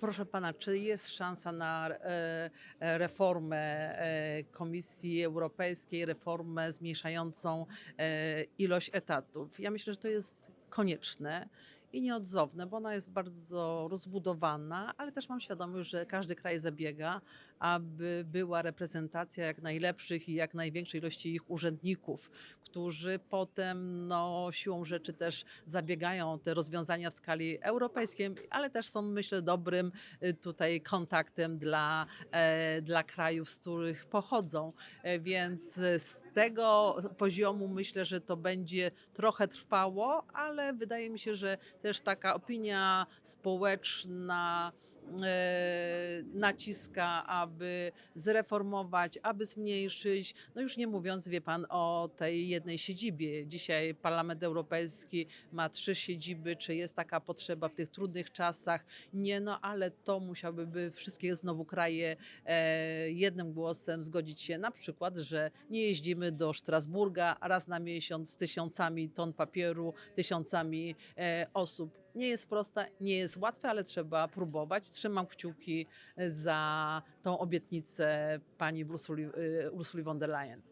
Proszę pana, czy jest szansa na e, e, reformę e, Komisji Europejskiej, reformę zmniejszającą ilość etatów? Ja myślę, że to jest konieczne i nieodzowne, bo ona jest bardzo rozbudowana, ale też mam świadomość, że każdy kraj zabiega, aby była reprezentacja jak najlepszych i jak największej ilości ich urzędników, którzy potem no, siłą rzeczy też zabiegają o te rozwiązania w skali europejskiej, ale też są myślę dobrym y, tutaj kontaktem dla, e, dla krajów, z których pochodzą. E, Więc z tego poziomu myślę, że to będzie trochę trwało, ale wydaje mi się, że też taka opinia społeczna e, naciska, aby zreformować, aby zmniejszyć. No już nie mówiąc, wie pan, o tej jednej siedzibie. Dzisiaj Parlament Europejski ma trzy siedziby. Czy jest taka potrzeba w tych trudnych czasach? Nie, no ale to musiałyby wszystkie znowu kraje e, jednym głosem zgodzić się na przykład, że nie jeździmy do Strasburga raz na miesiąc z tysiącami ton papieru, tysiącami e, osób. Nie jest proste, nie jest łatwe, ale trzeba próbować. Trzymam kciuki za tą obietnicę pani Ursuli, y, Ursuli von der Leyen.